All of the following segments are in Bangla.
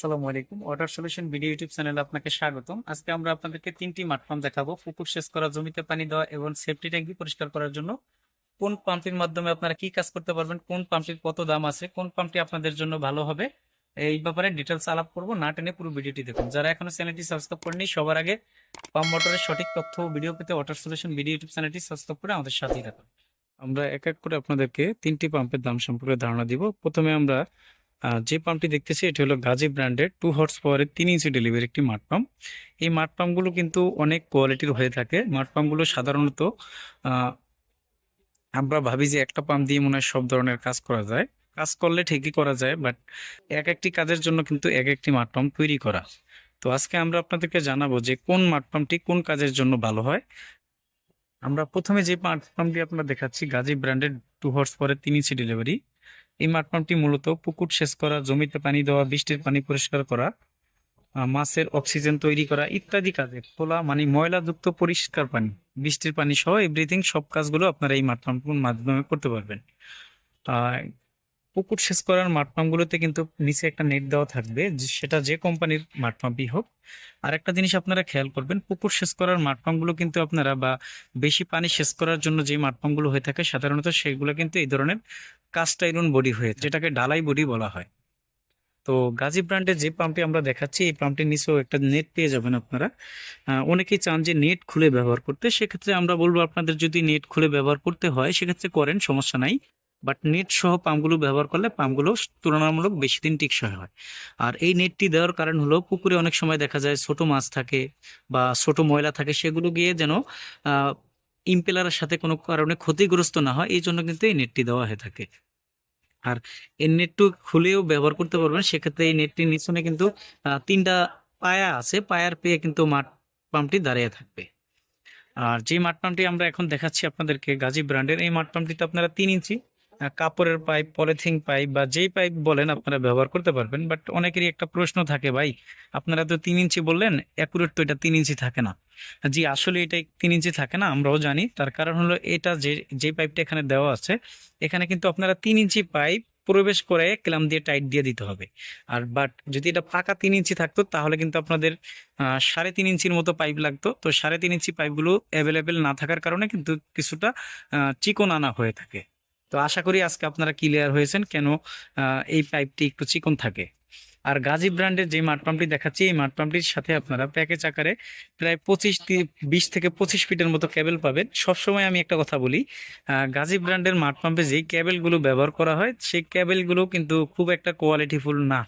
আসসালামু আলাইকুম। ওয়াটার সলিউশন ভিডিও ইউটিউব চ্যানেলে আপনাকে স্বাগতম। আজকে আমরা আপনাদেরকে তিনটি মাঠপাম্প দেখাবো। পুকুর সেচ করা জমিতে পানি দেওয়া এবং সেফটি ট্যাঙ্কি পরিষ্কার করার জন্য। কোন পাম্পটির মাধ্যমে আপনারা কি কাজ করতে পারবেন? কোন পাম্পটির কত দাম আছে? কোন পাম্পটি আপনাদের জন্য ভালো হবে? এই ব্যাপারে ডিটেলস আলাপ করব। না টেনে পুরো ভিডিওটি দেখুন। যারা এখনও চ্যানেলটি সাবস্ক্রাইব করেনি সবার আগে পাম্প মোটরের সঠিক তথ্য ভিডিও পেতে ওয়াটার সলিউশন ভিডিও ইউটিউব চ্যানেলটি সাবস্ক্রাইব করে আমাদের সাথেই রাখুন আমরা এক এক করে আপনাদেরকে তিনটি পাম্পের দাম সম্পর্কে ধারণা দিব। প্রথমে আমরা যে পাম্পটি দেখতেছি, এটি হলো গাজী ব্র্যান্ডের টু হর্স পাওয়ারের তিন ইঞ্চি ডেলিভারি একটি মাঠ পাম্প এই মাঠ পাম্পগুলো কিন্তু অনেক কোয়ালিটির হয়ে থাকে। মাঠ পাম্পগুলো সাধারণত আমরা ভাবি যে একটা পাম্প দিয়ে মনে হয় সব ধরনের কাজ করা যায়। কাজ করলে ঠিকই করা যায় বাট এক একটি কাজের জন্য কিন্তু এক একটি মাঠ পাম্প তৈরি করা। তো আজকে আমরা আপনাদেরকে জানাব যে কোন মাঠ পাম্পটি কোন কাজের জন্য ভালো হয়। আমরা প্রথমে যে মাঠ পাম্পটি আপনার দেখাচ্ছি, গাজী ব্র্যান্ডের টু হর্স পাওয়ারের তিন ইঞ্চি ডেলিভারি এই মাঠ পাম্পটি মূলত পুকুর সেচ করা, জমিতে পানি দেওয়া, বৃষ্টির পানি পরিষ্কার করা মাছের অক্সিজেন তৈরি করা ইত্যাদি কাজে। খোলা মানে ময়লাযুক্ত পরিষ্কার পানি। বৃষ্টির পানি সহ এভরিথিং সব কাজগুলো আপনারা এই মাঠ পাম্পের মাধ্যমে করতে পারবেন। পুকুর সেচ করার মাঠ পাম্পগুলোতে কিন্তু নিচে একটা নেট দেওয়া থাকবে সেটা যে কোম্পানির মাঠ পাম্পই হোক। আর একটা জিনিস আপনারা খেয়াল করবেন, পুকুর সেচ করার মাঠ পাম্পগুলো কিন্তু আপনারা বা বেশি পানি সেচ করার জন্য যে মাঠ পাম্পগুলো হয়ে থাকে, সাধারণত সেগুলো কিন্তু এই ধরনের কাস্ট আয়রন বডি হয়ে যেটাকে ডালাই বডি বলা হয়। তো গাজী ব্র্যান্ডের যে পাম্পটি আমরা দেখাচ্ছি, এই পাম্পটির নিচেও একটা নেট পেয়ে যাবেন আপনারা। অনেকেই চান যে নেট খুলে ব্যবহার করতে, সেক্ষেত্রে আমরা বলব আপনাদের যদি নেট খুলে ব্যবহার করতে হয়, সেক্ষেত্রে করেন, সমস্যা নাই। বাট নেট সহ পাম্পগুলো ব্যবহার করলে পাম্পগুলো তুলনামূলক বেশি দিন টিকসই হয়। আর এই নেটটি দেওয়ার কারণ হলো পুকুরে অনেক সময় দেখা যায় ছোট মাছ থাকে বা ছোট ময়লা থাকে, সেগুলো গিয়ে যেন ইম্পেলারের সাথে কোনো কারণে ক্ষতিগ্রস্ত না হয়, এই জন্য কিন্তু এই নেটটি দেওয়া হয়ে থাকে। আর এই নেটটু খুলেও ব্যবহার করতে পারবেন, সেক্ষেত্রে এই নেটটির নিচনে কিন্তু তিনটা পায়া আছে, পায়ার পেয়ে কিন্তু মাঠ পাম্পটি দাঁড়িয়ে থাকবে। আর যে মাঠ পাম্পটি আমরা এখন দেখাচ্ছি আপনাদেরকে গাজী ব্র্যান্ডের এই মাঠ পাম্পটিতে আপনারা তিন ইঞ্চি কাপড়ের পাইপ, পলিথিন পাইপ বা যেই পাইপ বলেন আপনারা ব্যবহার করতে পারবেন। বাট অনেকেরই একটা প্রশ্ন থাকে, ভাই, আপনারা তো তিন ইঞ্চি বললেন অ্যাকুরেট তো এটা তিন ইঞ্চি থাকে না। জি, আসলে এটা তিন ইঞ্চি থাকে না, আমরাও জানি। তার কারণ হলো এটা যে যে পাইপটা এখানে দেওয়া আছে, এখানে কিন্তু আপনারা তিন ইঞ্চি পাইপ প্রবেশ করে ক্লাম দিয়ে টাইট দিয়ে দিতে হবে। আর, বাট যদি এটা ফাঁকা তিন ইঞ্চি থাকতো, তাহলে কিন্তু আপনাদের সাড়ে তিন ইঞ্চির মতো পাইপ লাগতো। তো সাড়ে তিন ইঞ্চি পাইপগুলো অ্যাভেলেবেল না থাকার কারণে কিন্তু কিছুটা চিকন আনা হয়ে থাকে। তো আশা করি আজকে আপনারা ক্লিয়ার হয়েছেন কেন এই পাইপটি একটু চিকন থাকে। আর গাজী ব্র্যান্ডের যে মাঠ পাম্পটি দেখাচ্ছি, এই মাঠ পাম্পটির সাথে আপনারা প্যাকেজ আকারে প্রায় পঁচিশ বিশ থেকে পঁচিশ ফিটের মতো ক্যাবেল পাবেন। সবসময় আমি একটা কথা বলি গাজী ব্র্যান্ডের মাঠ পাম্পে যেই ক্যাবেলগুলো ব্যবহার করা হয়, সেই ক্যাবেলগুলো কিন্তু খুব একটা কোয়ালিটিফুল না।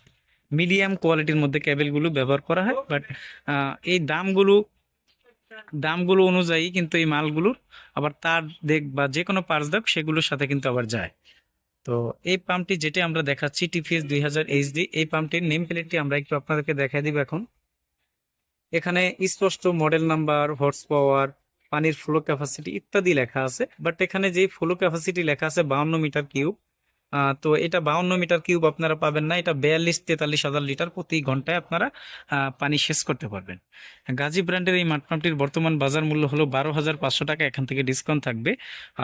মিডিয়াম কোয়ালিটির মধ্যে ক্যাবেলগুলো ব্যবহার করা হয় বাট এই দামগুলো দামগুলো অনুযায়ী কিন্তু এই মালগুলোর আবার তার দেখ বা যে কোনো পার্স দেখ, সেগুলোর সাথে কিন্তু আবার যায়। তো এই পাম্পটি যেটা আমরা দেখাচ্ছি টিপিএস দুই হাজার এইচডি এই পাম্পটির নেম প্লেটটি আমরা একটু আপনাদেরকে দেখাই দিব এখন। এখানে স্পষ্ট মডেল নাম্বার হর্স পাওয়ার পানির ফ্লো ক্যাপাসিটি ইত্যাদি লেখা আছে বাট এখানে যে ফ্লো ক্যাপাসিটি লেখা আছে বাউন্ন মিটার কিউব তো এটা বাউন্ন মিটার কিউব আপনারা পাবেন না, এটা বিয়াল্লিশ তেতাল্লিশ হাজার লিটার প্রতি ঘন্টায় আপনারা পানি শেষ করতে পারবেন। গাজী ব্র্যান্ডের এই মাঠ পাম্পটির বর্তমান বাজার মূল্য হলো বারো হাজার পাঁচশো টাকা, এখান থেকে ডিসকাউন্ট থাকবে।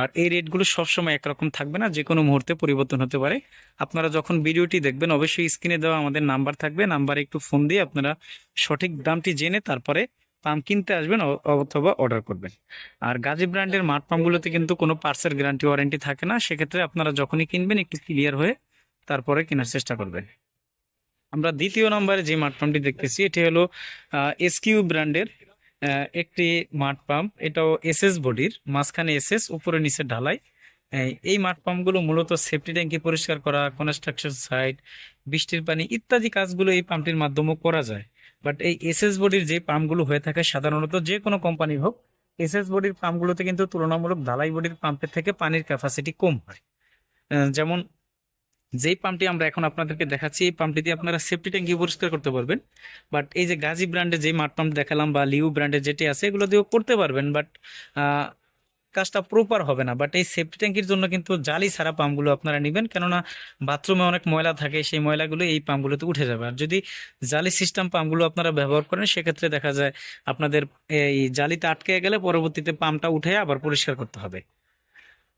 আর এই রেটগুলো সবসময় একরকম থাকবে না যে কোনো মুহূর্তে পরিবর্তন হতে পারে। আপনারা যখন ভিডিওটি দেখবেন, অবশ্যই স্ক্রিনে দেওয়া আমাদের নাম্বার থাকবে। নাম্বারে একটু ফোন দিয়ে আপনারা সঠিক দামটি জেনে তারপরে পাম্প কিনতে আসবেন অথবা অর্ডার করবেন। আর গাজী ব্র্যান্ডের মাঠ পাম্পগুলোতে কিন্তু কোনো পার্সের গ্যারান্টি ওয়ারেন্টি থাকে না। সেক্ষেত্রে আপনারা যখনই কিনবেন, একটু ক্লিয়ার হয়ে তারপরে কেনার চেষ্টা করবেন। আমরা দ্বিতীয় নম্বরে যে মাঠ পাম্পটি দেখতেছি, এটি হলো এসকিউ ব্র্যান্ডের একটি মাঠ পাম্প এটাও এসএস বডির, মাঝখানে এসএস উপরে নিচে ঢালাই। এই- মাঠ পাম্পগুলো মূলত সেফটি ট্যাঙ্কি পরিষ্কার করা কনস্ট্রাকশন সাইট বৃষ্টির পানি ইত্যাদি কাজগুলো এই পাম্পটির মাধ্যমেও করা যায়। বাট এই এসএস বডির যে পাম্পগুলো হয়ে থাকে সাধারণত যে কোনো কোম্পানি হোক এসএস বডির পাম্পগুলোতে কিন্তু তুলনামূলক ঢালাই বডির পাম্পের থেকে পানির ক্যাপাসিটি কম হয়। যেমন যেই পাম্পটি আমরা এখন আপনাদেরকে দেখাচ্ছি, এই পাম্পটি দিয়ে আপনারা সেফটি ট্যাঙ্কি পরিষ্কার করতে পারবেন। বাট এই যে গাজী ব্র্যান্ডের যে মাঠ পাম্প দেখালাম বা লিউ ব্র্যান্ডের যেটি আছে, এগুলো দিয়েও করতে পারবেন। বাট কাজটা প্রপার হবে না বাট এই সেফটি ট্যাঙ্কির জন্য কিন্তু জালি ছাড়া পাম্পগুলো আপনারা নেবেন, কেননা বাথরুমে অনেক ময়লা থাকে, সেই ময়লাগুলো এই পাম্পগুলোতে উঠে যাবে। আর যদি জালি সিস্টেম পাম্পগুলো আপনারা ব্যবহার করেন, সেক্ষেত্রে দেখা যায় আপনাদের এই জালিতে আটকে গেলে পরবর্তীতে পাম্পটা উঠে আবার পরিষ্কার করতে হবে।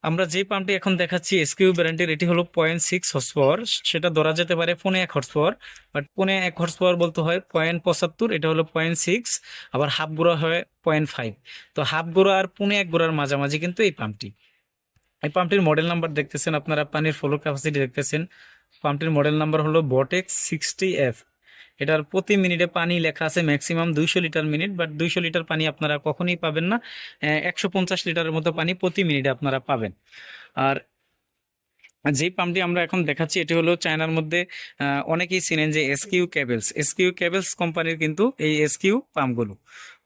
আমরা যে পাম্পটি এখন দেখাচ্ছি এসকিউ ব্র্যান্ডের এটি হলো পয়েন্ট সিক্স হর্স পাওয়ার সেটা ধরা যেতে পারে পৌনে এক হর্স পাওয়ার বাট পৌনে এক হর্স পাওয়ার বলতে হয় পয়েন্ট পঁচাত্তর, এটা হলো পয়েন্ট সিক্স আবার হাফ গোড়া হয় পয়েন্ট ফাইভ তো হাফ গোড়া আর পৌনে এক গোড়ার মাঝামাঝি কিন্তু এই পাম্পটি। এই পাম্পটির মডেল নাম্বার দেখতেছেন আপনারা, পানির ফ্লো ক্যাপাসিটি দেখতেছেন। পাম্পটির মডেল নাম্বার হলো বটেক্স সিক্সটি এফ এটার প্রতি মিনিটে পানি লেখা আছে ম্যাক্সিমাম দুইশো লিটার মিনিট বাট দুইশো লিটার পানি আপনারা কখনোই পাবেন না। একশো পঞ্চাশ লিটারের মতো পানি প্রতি মিনিটে আপনারা পাবেন। আর যে পাম্পটি আমরা এখন দেখাচ্ছি, এটি হলো চায়নার মধ্যে অনেকেই চিনেন যে এসকিউ কেবলস এসকিউ কেবেলস কোম্পানির কিন্তু এই এসকিউ পাম্পগুলো।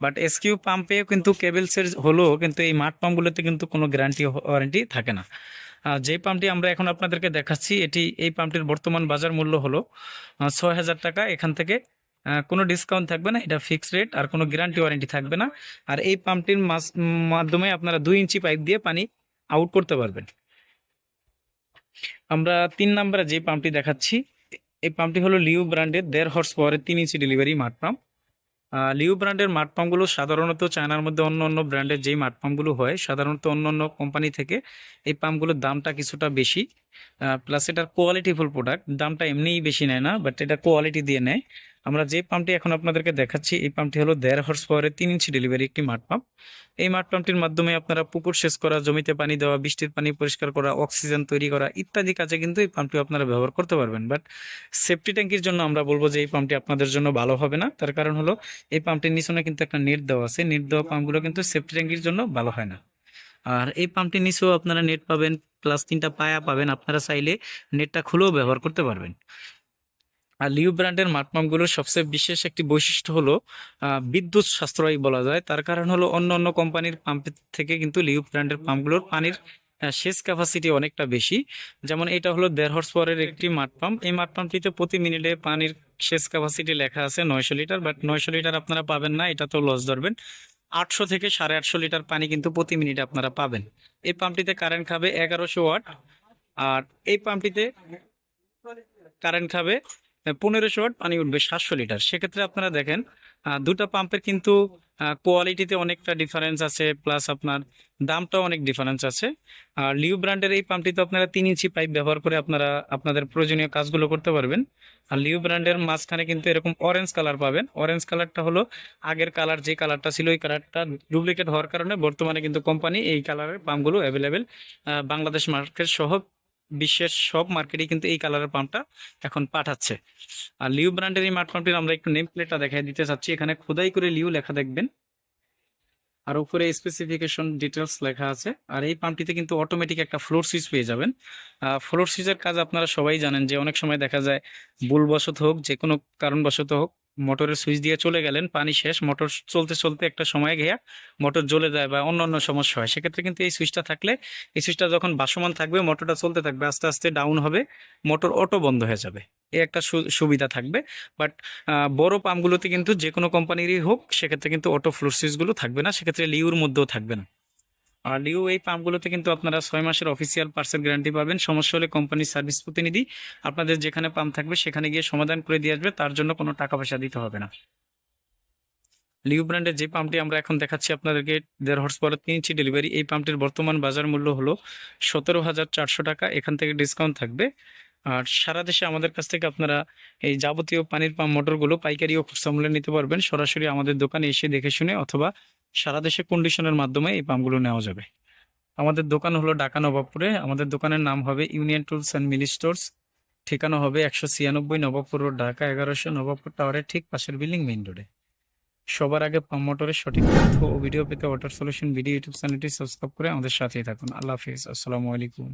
বাট এসকিউ পাম্পে কিন্তু কেবেলসের হলো কিন্তু এই মাঠ পাম্পগুলোতে কিন্তু কোনো গ্যারান্টি ওয়ারেন্টি থাকে না। যে পাম্পটি আমরা এখন আপনাদেরকে দেখাচ্ছি, এটি এই পাম্পটির বর্তমান বাজার মূল্য হলো ছয় হাজার টাকা। এখান থেকে কোনো ডিসকাউন্ট থাকবে না, এটা ফিক্সড রেট আর কোনো গ্যারান্টি ওয়ারেন্টি থাকবে না। আর এই পাম্পটির মাধ্যমে আপনারা দুই ইঞ্চি পাইপ দিয়ে পানি আউট করতে পারবেন। আমরা তিন নম্বরে যে পাম্পটি দেখাচ্ছি এই পাম্পটি হলো লিউ ব্র্যান্ডের দেড় হর্স পাওয়ারের তিন ইঞ্চি ডেলিভারি মাঠ পাম্প লিউ ব্র্যান্ডের মাঠ পাম্পগুলো সাধারণত চায়নার মধ্যে অন্য অন্য ব্র্যান্ডের যেই মাঠ পাম্পগুলো হয়, সাধারণত অন্য অন্য কোম্পানি থেকে এই পাম্পগুলোর দামটা কিছুটা বেশি। প্লাস এটার কোয়ালিটিফুল প্রোডাক্ট দামটা এমনিই বেশি নেয় না বাট এটা কোয়ালিটি দিয়ে নেয়। আমরা যে পাম্পটি এখন আপনাদেরকে দেখাচ্ছি, এই পাম্পটি হলো দেড় হর্স পাওয়ারের তিন ইঞ্চি ডেলিভারি একটি মাঠ পাম্প এই মাঠ পাম্পটির মাধ্যমে আপনারা পুকুর সেচ করা, জমিতে পানি দেওয়া, বৃষ্টির পানি পরিষ্কার করা অক্সিজেন তৈরি করা ইত্যাদি কাজে কিন্তু এই পাম্পটি আপনারা ব্যবহার করতে পারবেন। বাট সেফটি ট্যাঙ্কির জন্য আমরা বলব যে এই পাম্পটি আপনাদের জন্য ভালো হবে না। তার কারণ হলো, এই পাম্পটির নিচনে কিন্তু একটা নেট দেওয়া আছে। নেট দেওয়া পাম্পগুলো কিন্তু সেফটি ট্যাঙ্কির জন্য ভালো হয় না। আর এই পাম্পটির নিচেও আপনারা নেট পাবেন প্লাস তিনটা পায়া পাবেন। আপনারা চাইলে নেটটা খুলেও ব্যবহার করতে পারবেন। আর লিউ ব্র্যান্ডের মাঠ পাম্পগুলোর সবচেয়ে বিশেষ একটি বৈশিষ্ট্য হলো বিদ্যুৎ সাশ্রয়ী বলা যায়। তার কারণ হলো অন্য অন্য কোম্পানির পাম্পের থেকে কিন্তু লিউ ব্র্যান্ডের পাম্পগুলোর পানির সেচ ক্যাপাসিটি অনেকটা বেশি। যেমন এটা হলো দেড় হর্স পাওয়ারের একটি মাঠ পাম্প এই মাঠ পাম্পটিতে প্রতি মিনিটে পানির সেচ ক্যাপাসিটি লেখা আছে নয়শো লিটার বাট নয়শো লিটার আপনারা পাবেন না, এটা তো লস ধরবেন। আটশো থেকে সাড়ে আটশো লিটার পানি কিন্তু প্রতি মিনিটে আপনারা পাবেন। এই পাম্পটিতে কারেন্ট খাবে এগারোশো ওয়াট, আর এই পাম্পটিতে কারেন্ট খাবে পনেরোশো ওয়াট পানি উঠবে সাতশো লিটার। সেক্ষেত্রে আপনারা দেখেন দুটা পাম্পের কিন্তু কোয়ালিটিতে অনেকটা ডিফারেন্স আছে প্লাস আপনার দামটাও অনেক ডিফারেন্স আছে। আর লিউ ব্র্যান্ডের এই পাম্পটিতে আপনারা তিন ইঞ্চি পাইপ ব্যবহার করে আপনারা, আপনাদের প্রয়োজনীয় কাজগুলো করতে পারবেন। আর লিউ ব্র্যান্ডের মাঝখানে কিন্তু এরকম অরেঞ্জ কালার পাবেন। অরেঞ্জ কালারটা হলো আগের কালার যে কালারটা ছিল, ওই কালারটা ডুপ্লিকেট হওয়ার কারণে বর্তমানে কিন্তু কোম্পানি এই কালারের পাম্পগুলো অ্যাভেলেবেল বাংলাদেশ মার্কেট সহ বিশ্বের সব মার্কেটে কিন্তু এই কালারের পাম্পটা এখন পাঠাচ্ছে। আর লিউ ব্র্যান্ডের এই মাঠ পাম্পটির আমরা একটু নেম প্লেটটা দেখাই দিতে চাচ্ছি। এখানে খোদাই করে লিউ লেখা দেখবেন। আর উপরে স্পেসিফিকেশন ডিটেলস লেখা আছে। আর এই পাম্পটিতে কিন্তু অটোমেটিক একটা ফ্লোর সুইচ পেয়ে যাবেন। ফ্লোর সুইচের কাজ আপনারা সবাই জানেন যে অনেক সময় দেখা যায় ভুলবশত হোক যে কোনো কারণবশত হোক মোটরের সুইচ দিয়ে চলে গেলেন, পানি শেষ, মোটর চলতে চলতে একটা সময় গিয়া মোটর জ্বলে যায় বা অন্য অন্য সমস্যা হয়। সেক্ষেত্রে কিন্তু এই সুইচটা থাকলে, এই সুইচটা যখন বাসমান থাকবে, মোটরটা চলতে থাকবে, আস্তে আস্তে ডাউন হবে, মোটর অটো বন্ধ হয়ে যাবে। এ একটা সুবিধা থাকবে। বাট বড় পাম্পগুলোতে কিন্তু যে কোনো কোম্পানিরই হোক, সেক্ষেত্রে কিন্তু অটো ফ্লোর সুইচগুলো থাকবে না, সেক্ষেত্রে লিউর মধ্যেও থাকবে না। আর লিউ এই পাম্পগুলোতে কিন্তু আপনারা ছয় মাসের অফিসিয়াল পার্সেল গ্যারান্টি পাবেন। সমস্যা হলে কোম্পানির সার্ভিস প্রতিনিধি আপনাদের যেখানে পাম্প থাকবে সেখানে গিয়ে সমাধান করে দিয়ে আসবে, তার জন্য কোনো টাকা পয়সা দিতে হবে না। লিউ ব্র্যান্ডের যে পাম্পটি আমরা এখন দেখাচ্ছি আপনাদেরকে, দেড় হর্স পাওয়ার তিন ইঞ্চি ডেলিভারি এই পাম্পটির বর্তমান বাজার মূল্য হলো সতেরো হাজার চারশো টাকা, এখান থেকে ডিসকাউন্ট থাকবে। আর সারা দেশে আমাদের কাছ থেকে আপনারা এই যাবতীয় পানির পাম্প মোটরগুলো পাইকারি ও মূল্যে নিতে পারবেন। সরাসরি আমাদের দোকানে এসে দেখে শুনে অথবা সারা দেশে কন্ডিশনের মাধ্যমে এই পাম্পগুলো নেওয়া যাবে। আমাদের দোকান হলো ঢাকা নবাবপুরে। আমাদের দোকানের নাম হবে union tools and mini stores ঠিকানা হবে একশো ছিয়ানব্বই নবাবপুর রোড, ঢাকা এগারোশো নবাবপুর টাওয়ারের ঠিক পাশের বিল্ডিং মেইন রোডে। সবার আগে পাম্প মোটরের সঠিক তথ্য ও ভিডিও পেতে ওয়াটার সলিউশন ভিডিও ইউটিউব চ্যানেলটি সাবস্ক্রাইব করে আমাদের সাথেই থাকুন। আল্লাহ হাফিজ। আসসালামু আলাইকুম।